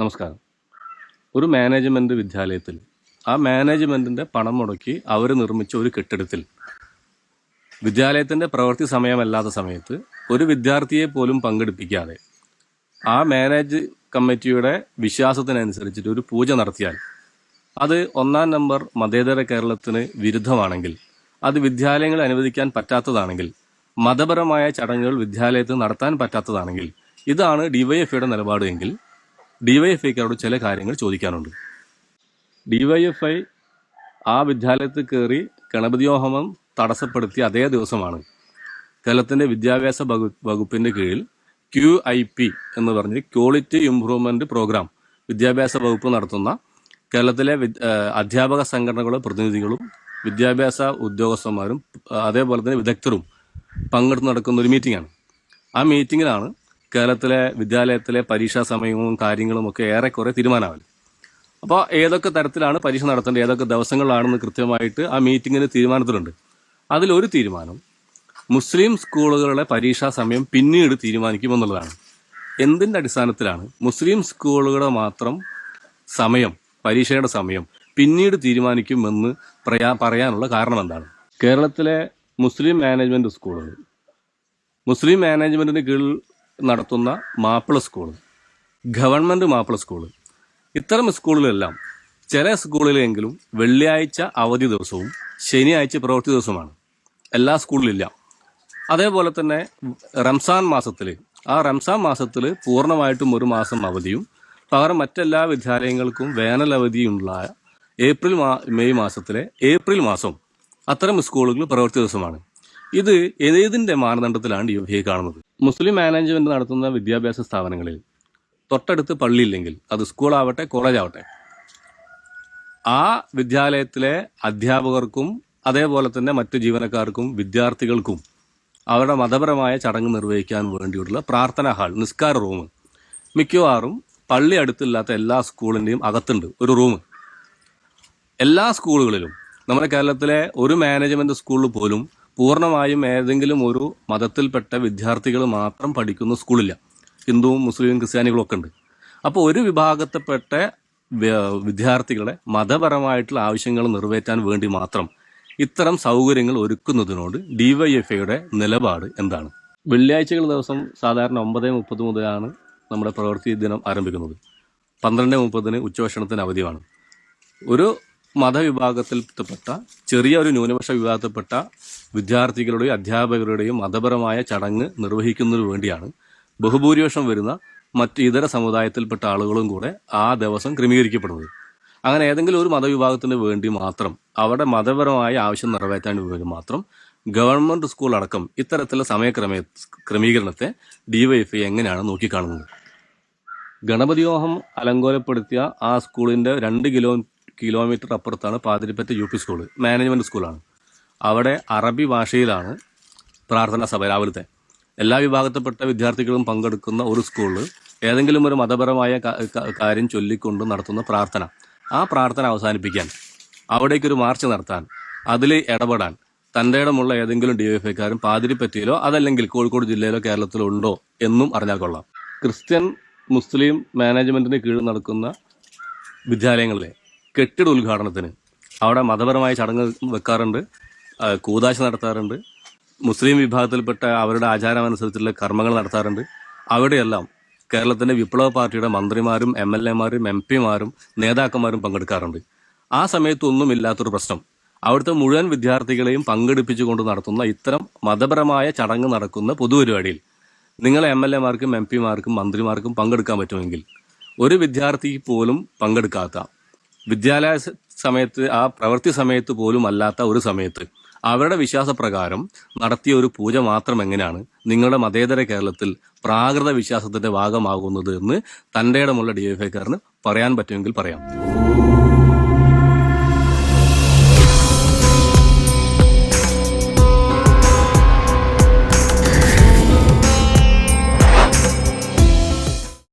നമസ്കാരം. ഒരു മാനേജ്മെന്റ് വിദ്യാലയത്തിൽ ആ മാനേജ്മെന്റിന്റെ പണം മുടക്കി അവർ നിർമ്മിച്ച ഒരു കെട്ടിടത്തിൽ വിദ്യാലയത്തിന്റെ പ്രവൃത്തി സമയമല്ലാത്ത സമയത്ത് ഒരു വിദ്യാർത്ഥിയെ പോലും പങ്കെടുപ്പിക്കാതെ ആ മാനേജ് കമ്മിറ്റിയുടെ വിശ്വാസത്തിനനുസരിച്ചിട്ട് ഒരു പൂജ നടത്തിയാൽ അത് ഒന്നാം നമ്പർ മതേതര കേരളത്തിന് വിരുദ്ധമാണെങ്കിൽ അത് വിദ്യാലയങ്ങൾ അനുവദിക്കാൻ പറ്റാത്തതാണെങ്കിൽ മതപരമായ ചടങ്ങുകൾ വിദ്യാലയത്തിൽ നടത്താൻ പറ്റാത്തതാണെങ്കിൽ ഇതാണ് ഡിവൈഎഫ്ഐയുടെ നിലപാട് എങ്കിൽ ഡിവൈഎഫ്ഐക്കാരോട് ചില കാര്യങ്ങൾ ചോദിക്കാനുണ്ട്. ഡിവൈഎഫ്ഐ ആ വിദ്യാലയത്തിൽ കയറി ഗണപതി ഹോമം തടസ്സപ്പെടുത്തിയ അതേ ദിവസമാണ്. കേരളത്തിന്റെ വിദ്യാഭ്യാസ വകു വകുപ്പിന്റെ കീഴിൽ ക്യു ഐ പി എന്ന് പറഞ്ഞ് ക്വാളിറ്റി ഇംപ്രൂവ്മെന്റ് പ്രോഗ്രാം വിദ്യാഭ്യാസ വകുപ്പ് നടത്തുന്ന കേരളത്തിലെ അധ്യാപക സംഘടനകളുടെ പ്രതിനിധികളും വിദ്യാഭ്യാസ ഉദ്യോഗസ്ഥന്മാരും അതേപോലെ തന്നെ വിദഗ്ധരും പങ്കെടുത്ത് നടക്കുന്ന ഒരു മീറ്റിംഗാണ്. ആ മീറ്റിങ്ങിലാണ് കേരളത്തിലെ വിദ്യാലയത്തിലെ പരീക്ഷാ സമയവും കാര്യങ്ങളും ഒക്കെ ഏറെക്കുറെ തീരുമാനമാവില്ല. അപ്പോൾ ഏതൊക്കെ തരത്തിലാണ് പരീക്ഷ നടത്തേണ്ടത്? ഏതൊക്കെ ദിവസങ്ങളിലാണെന്ന് കൃത്യമായിട്ട് ആ മീറ്റിങ്ങിന് തീരുമാനത്തിലുണ്ട്. അതിലൊരു തീരുമാനം മുസ്ലിം സ്കൂളുകളുടെ പരീക്ഷാ സമയം പിന്നീട് തീരുമാനിക്കുമെന്നുള്ളതാണ് എന്തിന്റെ അടിസ്ഥാനത്തിലാണ് മുസ്ലിം സ്കൂളുകളുടെ മാത്രം സമയം പരീക്ഷയുടെ സമയം പിന്നീട് തീരുമാനിക്കുമെന്ന് പറയാ പറയാനുള്ള കാരണം എന്താണ് കേരളത്തിലെ മുസ്ലിം മാനേജ്മെന്റ് സ്കൂളുകൾ മുസ്ലിം മാനേജ്മെന്റിന് കീഴിൽ നടത്തുന്ന Mappila school government Mappila school ഇത്തരം സ്കൂളിലെല്ലാം ചില സ്കൂളിലെങ്കിലും വെള്ളിയാഴ്ച അവധി ദിവസവും ശനിയാഴ്ച പ്രവൃത്തി ദിവസവുമാണ്. എല്ലാ സ്കൂളിലില്ല. അതേപോലെ തന്നെ റംസാൻ മാസത്തിൽ ആ റംസാൻ മാസത്തിൽ പൂർണമായിട്ടും ഒരു മാസം അവധിയും പകരം മറ്റെല്ലാ വിദ്യാലയങ്ങൾക്കും വേനൽ അവധിയുള്ള ഏപ്രിൽ മാ മെയ് മാസത്തിലെ ഏപ്രിൽ മാസം അത്തരം സ്കൂളുകൾ പ്രവൃത്തി ദിവസമാണ്. ഇത് ഏതിന്റെ മാനദണ്ഡത്തിലാണ് എഫ് കാണുന്നത്? മുസ്ലിം മാനേജ്മെന്റ് നടത്തുന്ന വിദ്യാഭ്യാസ സ്ഥാപനങ്ങളിൽ തൊട്ടടുത്ത് പള്ളിയില്ലെങ്കിൽ അത് സ്കൂളാവട്ടെ കോളേജ് ആവട്ടെ ആ വിദ്യാലയത്തിലെ അധ്യാപകർക്കും അതേപോലെ തന്നെ മറ്റു ജീവനക്കാർക്കും വിദ്യാർത്ഥികൾക്കും അവരുടെ മതപരമായ ചടങ്ങ് നിർവഹിക്കാൻ വേണ്ടിയിട്ടുള്ള പ്രാർത്ഥനാ ഹാൾ നിസ്കാര റൂം മിക്കവാറും പള്ളി അടുത്തില്ലാത്ത എല്ലാ സ്കൂളിന്റെയും അകത്തുണ്ട് ഒരു റൂം. എല്ലാ സ്കൂളുകളിലും നമ്മുടെ കേരളത്തിലെ ഒരു മാനേജ്മെന്റ് സ്കൂളിൽ പോലും പൂർണമായും ഏതെങ്കിലും ഒരു മതത്തിൽപ്പെട്ട വിദ്യാർത്ഥികൾ മാത്രം പഠിക്കുന്ന സ്കൂളില്ല. ഹിന്ദുവും മുസ്ലിം ക്രിസ്ത്യാനികളും ഒക്കെ ഉണ്ട്. അപ്പോൾ ഒരു വിഭാഗത്തെപ്പെട്ട വിദ്യാർത്ഥികളെ മതപരമായിട്ടുള്ള ആവശ്യങ്ങൾ നിറവേറ്റാൻ വേണ്ടി മാത്രം ഇത്തരം സൗകര്യങ്ങൾ ഒരുക്കുന്നതിനോട് ഡിവൈഎഫ്ഐയുടെ നിലപാട് എന്താണ്? വെള്ളിയാഴ്ചകൾ ദിവസം സാധാരണ ഒമ്പത് മുപ്പത് മുതലാണ് നമ്മുടെ പ്രവൃത്തി ദിനം ആരംഭിക്കുന്നത്. പന്ത്രണ്ട് മുപ്പതിന് ഉച്ചഭക്ഷണത്തിന് അവധിയാണ്. ഒരു മതവിഭാഗത്തിൽപ്പെട്ട ചെറിയ ഒരു ന്യൂനപക്ഷ വിഭാഗത്തിൽപ്പെട്ട വിദ്യാർത്ഥികളുടെയും അധ്യാപകരുടെയും മതപരമായ ചടങ്ങ് നിർവഹിക്കുന്നതിനു വേണ്ടിയാണ് ബഹുഭൂരിപക്ഷം വരുന്ന മറ്റ് ഇതര സമുദായത്തിൽപ്പെട്ട ആളുകളും കൂടെ ആ ദിവസം ക്രമീകരിക്കപ്പെടുന്നത്. അങ്ങനെ ഏതെങ്കിലും ഒരു മതവിഭാഗത്തിന് വേണ്ടി മാത്രം അവരുടെ മതപരമായ ആവശ്യം നിറവേറ്റാൻ വേണ്ടി മാത്രം ഗവൺമെന്റ് സ്കൂൾ അടക്കം ഇത്തരത്തിലുള്ള സമയക്രമേ ക്രമീകരണത്തെ ഡിവൈഎഫ്ഐ എങ്ങനെയാണ് നോക്കിക്കാണുന്നത്? ഗണപതിയോഹം അലങ്കോലപ്പെടുത്തിയ ആ സ്കൂളിന്റെ രണ്ട് കിലോ കിലോമീറ്റർ അപ്പുറത്താണ് Pathirippatta U P school management സ്കൂളാണ് അവിടെ അറബി ഭാഷയിലാണ് പ്രാർത്ഥനാ സഭ രാവിലത്തെ. എല്ലാ വിഭാഗത്തിൽപ്പെട്ട വിദ്യാർത്ഥികളും പങ്കെടുക്കുന്ന ഒരു സ്കൂളിൽ ഏതെങ്കിലും ഒരു മതപരമായ കാര്യം ചൊല്ലിക്കൊണ്ട് നടത്തുന്ന പ്രാർത്ഥന. ആ പ്രാർത്ഥന അവസാനിപ്പിക്കാൻ അവിടേക്കൊരു മാർച്ച് നടത്താൻ അതിൽ ഇടപെടാൻ തന്റെ ഇടമുള്ള ഏതെങ്കിലും ഡി എഫ് ഐക്കാരും പാതിരിപ്പറ്റിയിലോ അതല്ലെങ്കിൽ കോഴിക്കോട് ജില്ലയിലോ കേരളത്തിലോ ഉണ്ടോ എന്നും അറിഞ്ഞാൽ കൊള്ളാം. ക്രിസ്ത്യൻ മുസ്ലിം മാനേജ്മെന്റിന് കീഴിൽ നടക്കുന്ന വിദ്യാലയങ്ങളിലെ കെട്ടിട ഉദ്ഘാടനത്തിന്. അവിടെ മതപരമായ ചടങ്ങ് വെക്കാറുണ്ട്. കൂതാശ നടത്താറുണ്ട്. മുസ്ലിം വിഭാഗത്തിൽപ്പെട്ട അവരുടെ ആചാരമനുസരിച്ചുള്ള കർമ്മങ്ങൾ നടത്താറുണ്ട്. അവിടെയെല്ലാം കേരളത്തിന്റെ വിപ്ലവ പാർട്ടിയുടെ മന്ത്രിമാരും എം എൽ എമാരും എം പിമാരും നേതാക്കന്മാരും പങ്കെടുക്കാറുണ്ട്. ആ സമയത്തൊന്നും ഇല്ലാത്തൊരു പ്രശ്നം. അവിടുത്തെ മുഴുവൻ വിദ്യാർത്ഥികളെയും പങ്കെടുപ്പിച്ചുകൊണ്ട് നടത്തുന്ന ഇത്തരം മതപരമായ ചടങ്ങ് നടക്കുന്ന പൊതുപരിപാടിയിൽ നിങ്ങൾ എം എൽ എമാർക്കും എം പിമാർക്കും മന്ത്രിമാർക്കും പങ്കെടുക്കാൻ പറ്റുമെങ്കിൽ ഒരു വിദ്യാർത്ഥി പോലും പങ്കെടുക്കാത്ത വിദ്യാലയ സമയത്ത് ആ പ്രവൃത്തി സമയത്ത് പോലും അല്ലാത്ത ഒരു സമയത്ത് അവരുടെ വിശ്വാസപ്രകാരം നടത്തിയ ഒരു പൂജ മാത്രം എങ്ങനെയാണ് നിങ്ങളുടെ മതേതര കേരളത്തിൽ പ്രാകൃത വിശ്വാസത്തിന്റെ ഭാഗമാകുന്നത് എന്ന് തന്റെ ഇടമുള്ള ഡി എഫ് ഐക്കാരന് പറയാൻ പറ്റുമെങ്കിൽ പറയാം.